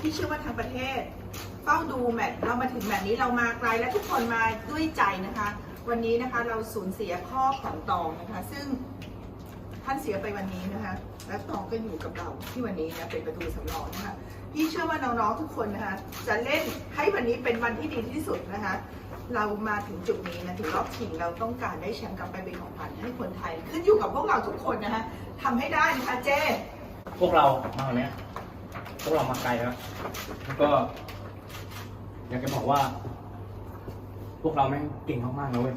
พี่เชื่อว่าทางประเทศเฝ้าดูแมตช์เรามาถึงแมตช์นี้เรามาไกลและทุกคนมาด้วยใจนะคะ วันนี้นะคะเราสูญเสียพ่อของตองนะคะ ซึ่งท่านเสียไปวันนี้นะคะ และตองก็อยู่กับเราที่วันนี้นะเป็นประตูสำรองนะคะพี่เชื่อว่าน้องๆทุกคนนะคะจะเล่นให้วันนี้เป็นวันที่ดีที่สุดนะคะ เรามาถึงจุดนี้นะถึงรอบชิงเราต้องการได้แชมป์กลับไปเป็นของขวัญให้คนไทย ขึ้นอยู่กับพวกเราทุกคนนะคะทำให้ได้นะคะเจ้พวกเรามาวันเนี้ย พวกเรามาไกลแล้วแล้วก็ อยากจะบอกว่า พวกเราแม่งเก่งมากๆนะเว้ย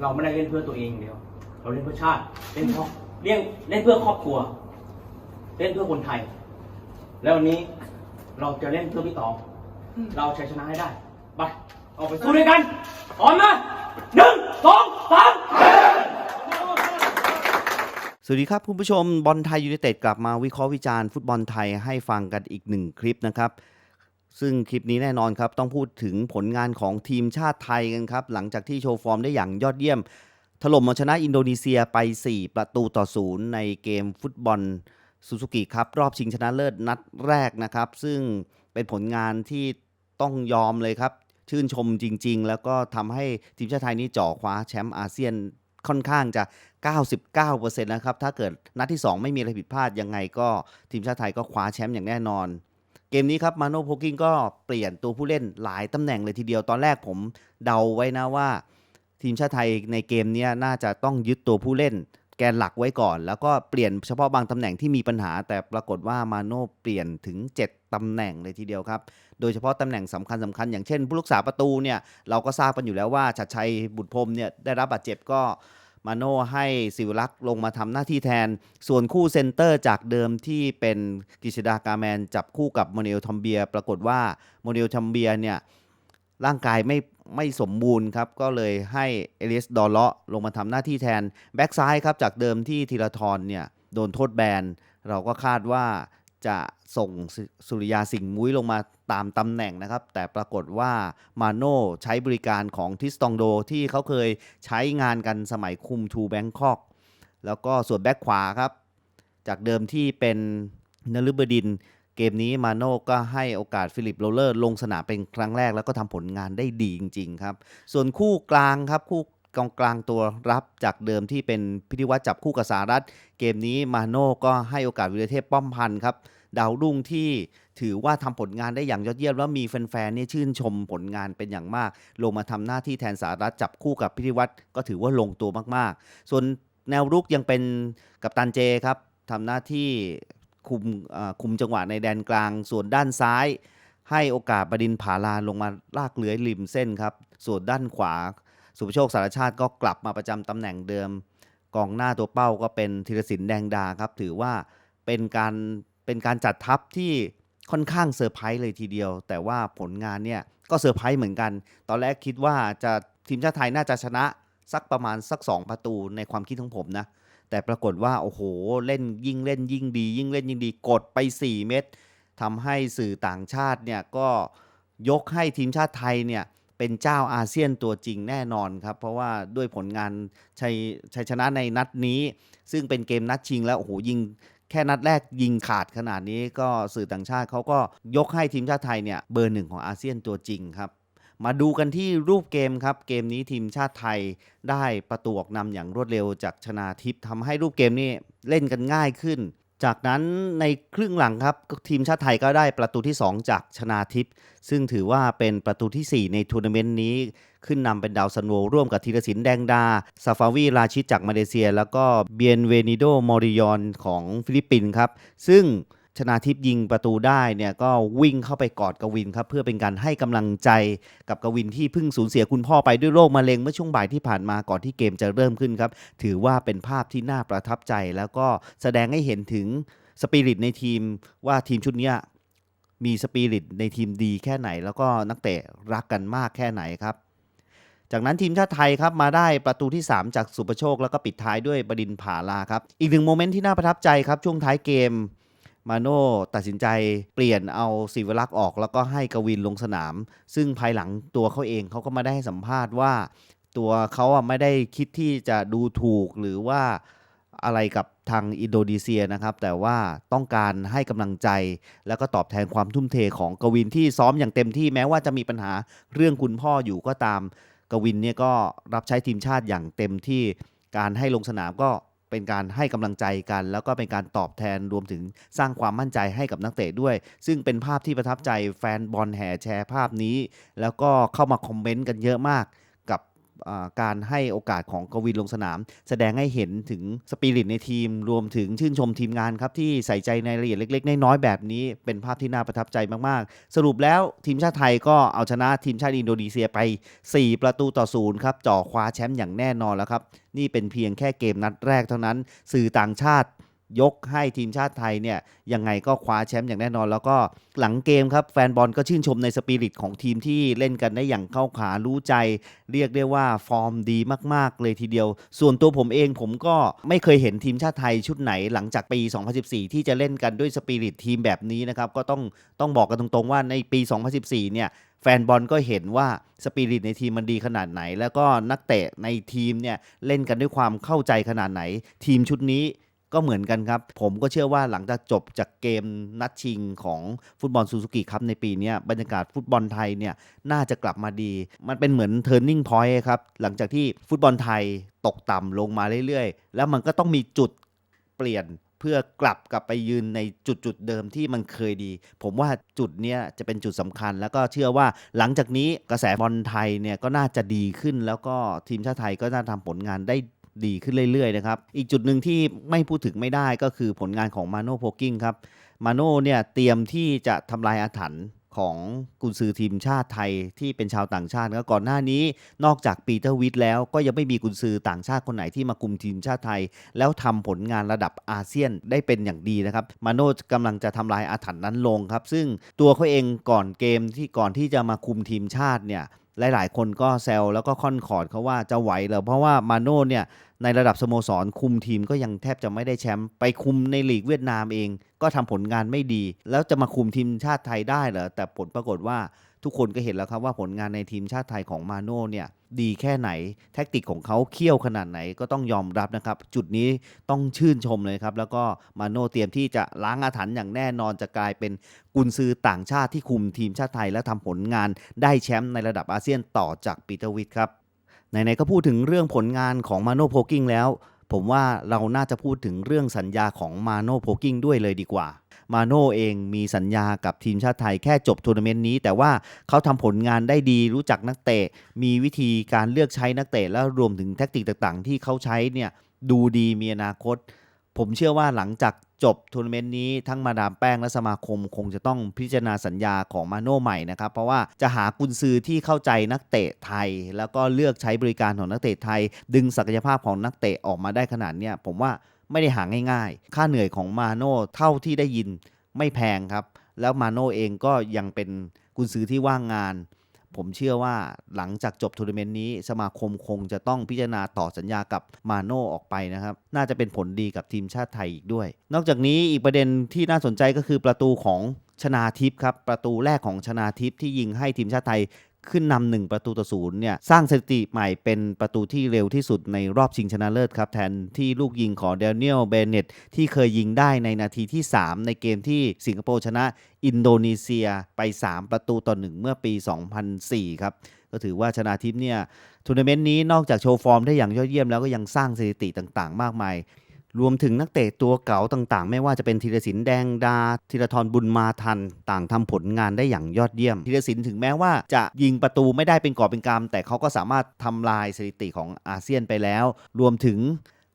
เราไม่ได้เล่นเพื่อตัวเองอย่างเดียว เราเล่นเพื่อชาติเล่นเพราะเล่นเล่นเพื่อครอบครัว เล่นเพื่อคนไทย แล้ววันนี้เราจะเล่นเพื่อพี่ตองอืมเราชัยชนะให้ได้ไปออกไปสู้ด้วยกันพร้อมนะหนึ่งสองสาม สวัสดีครับ คุณผู้ชมบอลไทยยูไนเต็ดกลับมาวิเคราะห์วิจารณ์ฟุตบอลไทยให้ฟังกันอีกหนึ่งคลิปนะครับ ซึ่งคลิปนี้แน่นอนครับ ต้องพูดถึงผลงานของทีมชาติไทยกันครับ หลังจากที่โชว์ฟอร์มได้อย่างยอดเยี่ยม ถล่มมาชนะอินโดนีเซียไป 4 ประตูต่อศูนย์ในเกมฟุตบอลซูซูกิครับ รอบชิงชนะเลิศนัดแรกนะครับ ซึ่งเป็นผลงานที่ต้องยอมเลยครับ ชื่นชมจริง ๆ แล้วก็ทำให้ทีมชาติไทยนี่จ่อคว้าแชมป์อาเซียนค่อนข้างจะ 99%นะครับ ถ้าเกิดนัดที่ 2 ไม่มีอะไรผิดพลาดยังไงก็ทีมชาติไทยก็คว้าแชมป์อย่างแน่นอน เกมนี้ครับมาโน่โพกิงก็เปลี่ยนตัวผู้เล่นหลายตำแหน่งเลยทีเดียวตอนแรกผมเดาไว้นะว่า ทีมชาติไทยในเกมนี้น่าจะต้องยึดตัวผู้เล่นแกนหลักไว้ก่อน แล้วก็เปลี่ยนเฉพาะบางตำแหน่งที่มีปัญหา แต่ปรากฏว่ามาโน่เปลี่ยนถึง 7ตำแหน่งเลยทีเดียวครับ โดยเฉพาะตำแหน่งสำคัญสคัญๆอย่างเช่นผู้รักษาประตูเนี่ยเราก็ทราบกันอยู่แล้วว่าชัดชัยบุตรพรมเนี่ยได้รับบาดเจ็บก็ มาโน่ให้สิวรักษ์ลงมาทำหน้าที่แทน ส่วนคู่เซนเตอร์จากเดิมที่เป็นกิชดากาแมนจับคู่กับโมเนลทอมเบีย ปรากฏว่าโมเนลทอมเบียเนี่ยร่างกายไม่ไม่สมบูรณ์ครับ ก็เลยให้เอลิสดอลเลาะลงมาทำหน้าที่แทน แบ็กซ้ายครับ จากเดิมที่ธีรทรเนี่ยโดนโทษแบน เราก็คาดว่า จะส่งสุริยาสิงห์มุ้ยลงมาตามตำแหน่งนะครับ แต่ปรากฏว่ามาโน่ใช้บริการของทิสตองโดที่เขาเคยใช้งานกันสมัยคุมทูแบงคอกแล้วก็ส่วนแบ็กขวาครับ จากเดิมที่เป็นนฤบดิน เกมนี้มาโน่ก็ให้โอกาสฟิลิปโรเลอร์ลงสนามเป็นครั้งแรกแล้วก็ทำผลงานได้ดีจริง ๆ ครับ ส่วนคู่กลางครับคู่ กองกลางตัวรับจากเดิมที่เป็นพิธีวัตรจับคู่กับสารัฐ เกมนี้มาโน่ก็ให้โอกาสวิรเทพป้อมพันธ์ครับดาวรุ่งที่ถือว่าทำผลงานได้อย่างยอดเยี่ยม แล้วมีแฟนๆเนี่ยชื่นชมผลงานเป็นอย่างมาก ลงมาทำหน้าที่แทนสารัฐจับคู่กับพิธีวัตรก็ถือว่าลงตัวมากๆ ส่วนแนวรุกยังเป็นกัปตันเจครับทำหน้าที่คุมคุมจังหวะในแดนกลาง ส่วนด้านซ้าย ให้โอกาสบดินผาลาลงมาลากเลื้อยริมเส้นครับ ส่วนด้านขวา สุภโชคสารชาติก็กลับมาประจำตำแหน่งเดิม กองหน้าตัวเป้าก็เป็นธีรศิลป์แดงดาครับ ถือว่าเป็นการเป็นการจัดทัพที่ค่อนข้างเซอร์ไพรส์เลยทีเดียว แต่ว่าผลงานเนี่ยก็เซอร์ไพรส์เหมือนกัน ตอนแรกคิดว่าจะทีมชาติไทยน่าจะชนะสักประมาณสัก 2 ประตูในความคิดของผมนะ แต่ปรากฏว่า โอ้โห เล่นยิ่งเล่นยิ่งดี ยิ่งเล่นยิ่งดีกดไป 4 เม็ดทำให้สื่อต่างชาติเนี่ยก็ยกให้ทีมชาติไทยเนี่ย เป็นเจ้าอาเซียนตัวจริงแน่นอนครับ เพราะว่าด้วยผลงานชัยชัยชนะในนัดนี้ ซึ่งเป็นเกมนัดชิงแล้วโอ้โหยิงแค่นัดแรกยิงขาดขนาดนี้ก็สื่อต่างชาติเขาก็ยกให้ทีมชาติไทยเนี่ยเบอร์หนึ่งของอาเซียนตัวจริงครับมาดูกันที่รูปเกมครับ เกมนี้ทีมชาติไทยได้ประตูออกนำอย่างรวดเร็วจากชนาทิพย์ทำให้รูปเกมนี้เล่นกันง่ายขึ้น จากนั้นในครึ่งหลังครับทีมชาติไทยก็ได้ประตูที่ 2 จากชนาทิพย์ซึ่งถือว่าเป็นประตูทีสี่ 4 ในทัวร์นาเมนต์นี้ ขึ้นนำเป็นดาวซันโวร่วมกับธีรศิลป์แดงดาซาฟาวีราชิตจากมาเลเซีย แล้วก็เบียนเวนิโดมอริยอนของฟิลิปปินส์ครับ ซึ่ง ชนาทิพย์ยิงประตูได้เนี่ยก็วิ่งเข้าไปกอดกวินครับเพื่อเป็นการให้กำลังใจกับกวินที่เพิ่งสูญเสียคุณพ่อไปด้วยโรคมะเร็งเมื่อช่วงบ่ายที่ผ่านมาก่อนที่เกมจะเริ่มขึ้นครับ ถือว่าเป็นภาพที่น่าประทับใจ แล้วก็แสดงให้เห็นถึงสปิริตในทีมว่าทีมชุดนี้มีสปิริตในทีมดีแค่ไหน แล้วก็นักเตะรักกันมากแค่ไหนครับจากนั้นทีมชาติไทยครับมาได้ประตูที่ 3 จากสุประโชค แล้วก็ปิดท้ายด้วยบดินผาลาครับ อีกหนึ่งโมเมนต์ที่น่าประทับใจครับ ช่วงท้ายเกม มาโน่ตัดสินใจเปลี่ยนเอาศิวรักษ์ออก แล้วก็ให้กวินลงสนาม ซึ่งภายหลังตัวเขาเองเขาก็มาได้ให้สัมภาษณ์ว่า ตัวเขาอะไม่ได้คิดที่จะดูถูกหรือว่าอะไรกับทางอินโดนีเซียนะครับ แต่ว่าต้องการให้กำลังใจ แล้วก็ตอบแทนความทุ่มเทของกวินที่ซ้อมอย่างเต็มที่แม้ว่าจะมีปัญหาเรื่องคุณพ่ออยู่ก็ตามกวินเนี่ยก็รับใช้ทีมชาติอย่างเต็มที่การให้ลงสนามก็ เป็นการให้กำลังใจกัน แล้วก็เป็นการตอบแทนรวมถึงสร้างความมั่นใจให้กับนักเตะด้วย ซึ่งเป็นภาพที่ประทับใจแฟนบอลแห่แชร์ภาพนี้ แล้วก็เข้ามาคอมเมนต์กันเยอะมาก การให้โอกาสของกวินลงสนาม แสดงให้เห็นถึงสปิริตในทีม รวมถึงชื่นชมทีมงานครับ ที่ใส่ใจในรายละเอียดเล็ก ๆ น้อยๆแบบนี้ เป็นภาพที่น่าประทับใจมากๆ สรุปแล้วทีมชาติไทยก็เอาชนะทีมชาติอินโดนีเซียไป 4 ประตูต่อศูนย์ครับจ่อคว้าแชมป์อย่างแน่นอนแล้วครับนี่เป็นเพียงแค่เกมนัดแรกเท่านั้น สื่อต่างชาติ ยกให้ทีมชาติไทยเนี่ยยังไงก็คว้าแชมป์อย่างแน่นอน แล้วก็หลังเกมครับ แฟนบอลก็ชื่นชมในสปิริตของทีมที่เล่นกันได้อย่างเข้าขารู้ใจ เรียกได้ว่าฟอร์มดีมากๆ เลยทีเดียว ส่วนตัวผมเองผมก็ไม่เคยเห็นทีมชาติไทยชุดไหนหลังจากปี 2014 ที่จะเล่นกันด้วยสปิริตทีมแบบนี้นะครับก็ต้องต้องบอกกันตรงๆ ว่าในปี 2014 เนี่ยแฟนบอลก็เห็นว่าสปิริตในทีมมันดีขนาดไหน แล้วก็นักเตะในทีมเนี่ยเล่นกันด้วยความเข้าใจขนาดไหน ทีมชุดนี้ ก็เหมือนกันครับ ผมก็เชื่อว่าหลังจากจบจากเกมนัดชิงของฟุตบอลซูซูกิครับในปีนี้บรรยากาศฟุตบอลไทยเนี่ยน่าจะกลับมาดี มันเป็นเหมือน turning point ครับ หลังจากที่ฟุตบอลไทยตกต่ำลงมาเรื่อยๆ แล้วมันก็ต้องมีจุดเปลี่ยนเพื่อกลับกลับไปยืนในจุดจุดเดิมที่มันเคยดี ผมว่าจุดเนี้ยจะเป็นจุดสำคัญ แล้วก็เชื่อว่าหลังจากนี้กระแสบอลไทยเนี่ยก็น่าจะดีขึ้น แล้วก็ทีมชาติไทยก็น่าทำผลงานได้ ดีขึ้นเรื่อยๆนะครับ อีกจุดหนึ่งที่ไม่พูดถึงไม่ได้ก็คือผลงานของมาโน่โพกิ้งครับ มาโน่เนี่ยเตรียมที่จะทำลายอาถรรพ์ของกุนซือทีมชาติไทยที่เป็นชาวต่างชาติก็ก่อนหน้านี้นอกจากปีเตอร์วิทแล้วก็ยังไม่มีกุนซือต่างชาติคนไหนที่มาคุมทีมชาติไทย แล้วทำผลงานระดับอาเซียนได้เป็นอย่างดีนะครับมาโน่กำลังจะทำลายอาถรรพ์นั้นลงครับ ซึ่งตัวเขาเองก่อนเกมที่ก่อนที่จะมาคุมทีมชาติเนี่ย หลายๆ คนก็แซวแล้วก็ค่อนขอดเขาว่าจะไหวเหรอเพราะว่ามาโน่เนี่ยในระดับสโมสรคุมทีมก็ยังแทบจะไม่ได้แชมป์ไปคุมในลีกเวียดนามเอง ก็ทำผลงานไม่ดี แล้วจะมาคุมทีมชาติไทยได้เหรอแต่ผลปรากฏว่า ทุกคนก็เห็นแล้วครับว่าผลงานในทีมชาติไทยของมาโน่เนี่ยดีแค่ไหน แท็กติกของเขาเขี้ยวขนาดไหนก็ต้องยอมรับนะครับ จุดนี้ต้องชื่นชมเลยครับ แล้วก็มาโน่เตรียมที่จะล้างอาถรรพ์อย่างแน่นอนจะกลายเป็นกุนซือต่างชาติที่คุมทีมชาติไทย และทำผลงานได้แชมป์ในระดับอาเซียนต่อจากปีเตอร์วิทครับไหนๆก็พูดถึงเรื่องผลงานของมาโน่โพกิ้งแล้ว ผมว่าเราน่าจะพูดถึงเรื่องสัญญาของมาโน่โพกิ้งด้วยเลยดีกว่า มาโน่เองมีสัญญากับทีมชาติไทยแค่จบทัวร์นาเมนต์นี้ แต่ว่าเขาทำผลงานได้ดีรู้จักนักเตะ มีวิธีการเลือกใช้นักเตะแล้วรวมถึงแทคติกต่างๆ ที่เขาใช้เนี่ยดูดีมีอนาคต ผมเชื่อว่าหลังจากจบทัวร์นาเมนต์นี้ทั้งมาดามแป้งและสมาคมคงจะต้องพิจารณาสัญญาของมาโน่ใหม่นะครับ เพราะว่าจะหากุนซือที่เข้าใจนักเตะไทย แล้วก็เลือกใช้บริการของนักเตะไทย ดึงศักยภาพของนักเตะออกมาได้ขนาดเนี้ยผมว่า ไม่ได้หาง่ายๆ ค่าเหนื่อยของมาโน่เท่าที่ได้ยินไม่แพงครับ แล้วมาโน่เองก็ยังเป็นกุนซือที่ว่างงาน ผมเชื่อว่าหลังจากจบทัวร์นาเมนต์นี้ สมาคมคงจะต้องพิจารณาต่อสัญญากับมาโน่ออกไปนะครับ น่าจะเป็นผลดีกับทีมชาติไทยอีกด้วย นอกจากนี้อีกประเด็นที่น่าสนใจก็คือประตูของชนาทิพย์ครับ ประตูแรกของชนาทิพย์ที่ยิงให้ทีมชาติไทย ขึ้นนำหนึ่งประตูต่อศูนย์เนี่ยสร้างสถิติใหม่เป็นประตูที่เร็วที่สุดในรอบชิงชนะเลิศครับแทนที่ลูกยิงของเดนิเอลเบเนตที่เคยยิงได้ในนาทีที่ 3 ในเกมที่สิงคโปร์ชนะอินโดนีเซียไป 3 ประตูต่อ1เมื่อปี 2004 ครับก็ถือว่าชนะทิพย์เนี่ยทัวร์นาเมนต์นี้นอกจากโชว์ฟอร์มได้อย่างยอดเยี่ยมแล้วก็ยังสร้างสถิติต่างๆ มากมาย รวมถึงนักเตะตัวเก๋าต่างๆ ไม่ว่าจะเป็นธีรศิลป์แดงดาธีรทรบุญมาทัน ต่างทำผลงานได้อย่างยอดเยี่ยมธีรศิลป์ถึงแม้ว่าจะยิงประตูไม่ได้เป็นกอบเป็นกำแต่เขาก็สามารถทำลายสถิติของอาเซียนไปแล้ว รวมถึง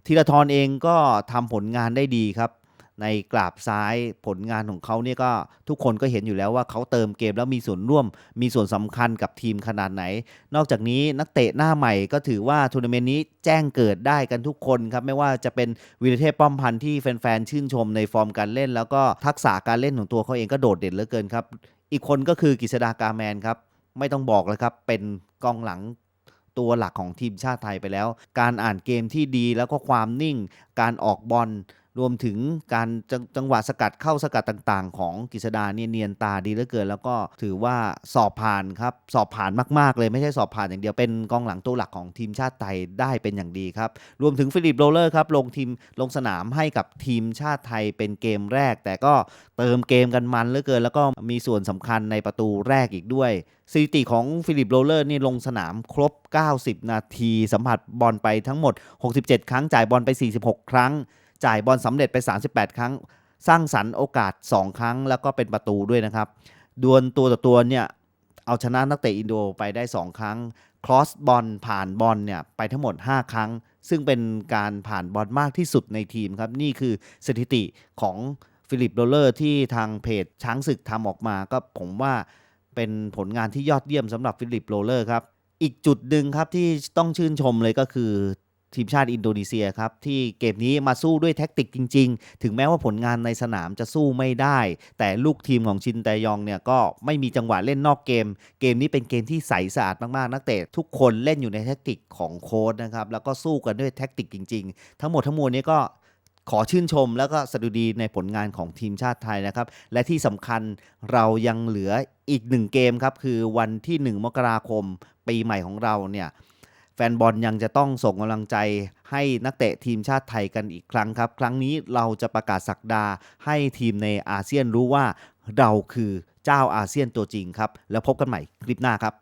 ธีรทรเองก็ทำผลงานได้ดีครับ ในกราบซ้ายผลงานของเขาเนี่ยก็ทุกคนก็เห็นอยู่แล้วว่าเขาเติมเกมแล้วมีส่วนร่วม มีส่วนสำคัญกับทีมขนาดไหน นอกจากนี้นักเตะหน้าใหม่ก็ถือว่าทัวร์นาเมนต์นี้แจ้งเกิดได้กันทุกคนครับ ไม่ว่าจะเป็นวีรเทพป้อมพันธ์ที่แฟนๆ ชื่นชมในฟอร์มการเล่น แล้วก็ทักษะการเล่นของตัวเขาเองก็โดดเด่นเหลือเกินครับ อีกคนก็คือกฤษดากาแมนครับไม่ต้องบอกเลยครับเป็นกองหลังตัวหลักของทีมชาติไทยไปแล้ว การอ่านเกมที่ดีแล้วก็ความนิ่ง การออกบอล รวมถึงการจจังหวะสกัดเข้าสกัดต่างๆ ของกฤษดาเนี่ยเนียนตาดีเหลือเกิน แล้วก็ถือว่าสอบผ่านครับ สอบผ่านมากๆเลยไม่ใช่สอบผ่านอย่างเดียวเป็นกองหลังตัวหลักของทีมชาติไทยได้เป็นอย่างดีครับ รวมถึงฟิลิปโรเลอร์ครับลงทีมลงสนามให้กับทีมชาติไทยเป็นเกมแรก แต่ก็เติมเกมกันมันเหลือเกิน แล้วก็มีส่วนสำคัญในประตูแรกอีกด้วยสถิติของฟิลิปโรเลอร์นี่ลงสนามครบ 90 นาที สัมผัสบอลไปทั้งหมด 67 ครั้งจ่ายบอลไป 46 ครั้ง จ่ายบอลสำเร็จไป 38 ครั้ง สร้างสรรค์โอกาส 2 ครั้งแล้วก็เป็นประตูด้วยนะครับ ดวลตัวต่อตัวเนี่ยเอาชนะนักเตะอินโดไปได้ 2 ครั้ง ครอสบอลผ่านบอลเนี่ยไปทั้งหมด 5 ครั้ง ซึ่งเป็นการผ่านบอลมากที่สุดในทีมครับ นี่คือสถิติของฟิลิปโรเลอร์ที่ทางเพจช้างศึกทำออกมา ก็ผมว่าเป็นผลงานที่ยอดเยี่ยมสำหรับฟิลิปโรเลอร์ครับ อีกจุดหนึ่งครับที่ต้องชื่นชมเลยก็คือ ทีมชาติอินโดนีเซียครับ ที่เกมนี้มาสู้ด้วยแท็กติกจริง ๆ ถึงแม้ว่าผลงานในสนามจะสู้ไม่ได้ แต่ลูกทีมของชินแตยองเนี่ยก็ไม่มีจังหวะเล่นนอกเกม เกมนี้เป็นเกมที่ใสสะอาดมากๆ นักเตะทุกคนเล่นอยู่ในแท็กติกของโค้ชนะครับแล้วก็สู้กันด้วยแท็กติกจริง ๆ ทั้งหมดทั้งมวลนี้ก็ขอชื่นชมแล้วก็สดุดีในผลงานของทีมชาติไทยนะครับ และที่สำคัญเรายังเหลืออีกหนึ่งเกมครับ คือวันที่ 1 มกราคม ปีใหม่ของเราเนี่ย แฟนบอลยังจะต้องส่งกำลังใจให้นักเตะทีมชาติไทยกันอีกครั้งครับ ครั้งนี้เราจะประกาศสักดาให้ทีมในอาเซียนรู้ว่าเราคือเจ้าอาเซียนตัวจริงครับ แล้วพบกันใหม่คลิปหน้าครับ